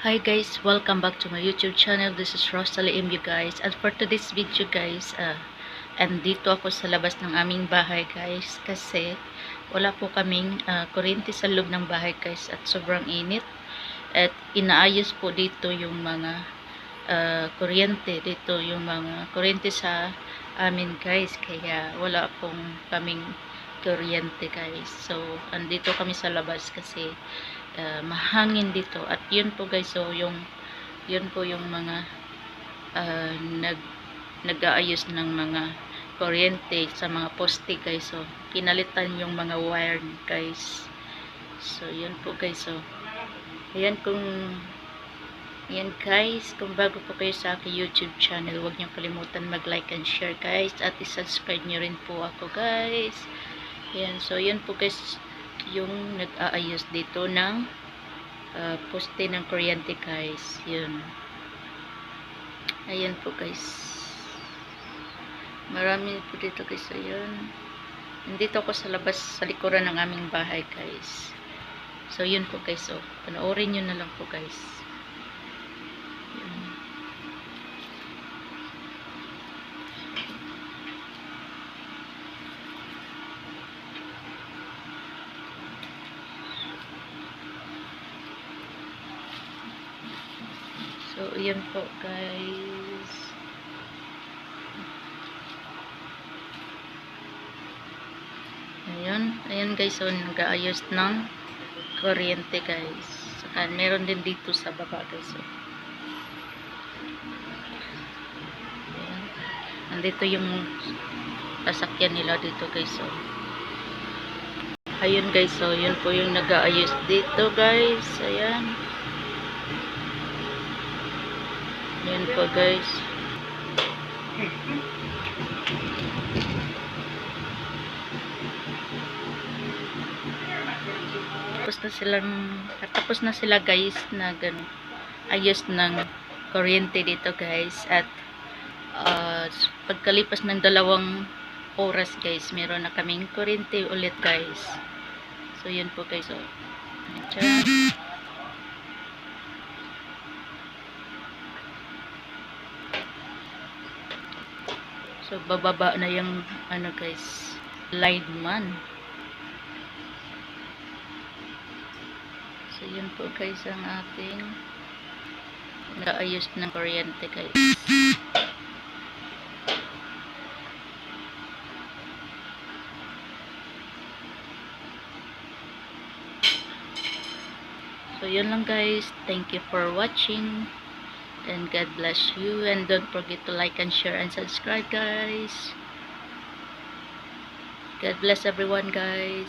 Hi guys, welcome back to my YouTube channel. This is Rosalie M. You guys. And for today's video guys, uh, andito ako sa labas ng aming bahay guys. Kasi wala po kaming uh, kuryente sa loob ng bahay guys. At sobrang init. At inaayos po dito yung mga uh, kuryente. Dito yung mga kuryente sa amin guys. Kaya wala pong kaming kuryente guys. So, andito kami sa labas kasi uh, mahangin dito. At yun po guys so yung yun po yung mga uh, nag nag-aayos ng mga kuryente sa mga poste guys. So pinalitan yung mga wire guys. So yun po guys so ayan kung yan guys kung bago po kayo sa aking youtube channel huwag niyo kalimutan mag like and share guys. At isubscribe niyo rin po ako guys yan so yan po guys yung nag-aayos dito ng uh, poste ng kuryente guys yun. Ayan po guys. Marami po dito guys ayun. Nandito ako sa labas sa likuran ng aming bahay guys. So yun po guys so panoorin nyo na lang po guys So, yun po guys. Ayun. Ayun guys. So, nag-aayos ng kuryente guys. Saka, meron din dito sa baba guys. So, ayun. Nandito yung sasakyan nila dito guys. So, ayun guys. So, yun po yung nag-aayos dito guys. Ayan. Yan po guys. Tapos na silang tapos na sila guys na gano ayos ng kuryente dito guys at uh, pagkalipas ng dalawang oras guys meron na kaming kuryente ulit guys so yun po guys so, Tiyara. So, bababa na yung, ano guys, lineman. So, yun po guys ang ating nakaayos ng kuryente guys. So, yun lang guys. Thank you for watching. And God bless you. And don't forget to like and share and subscribe, guys. God bless everyone, guys.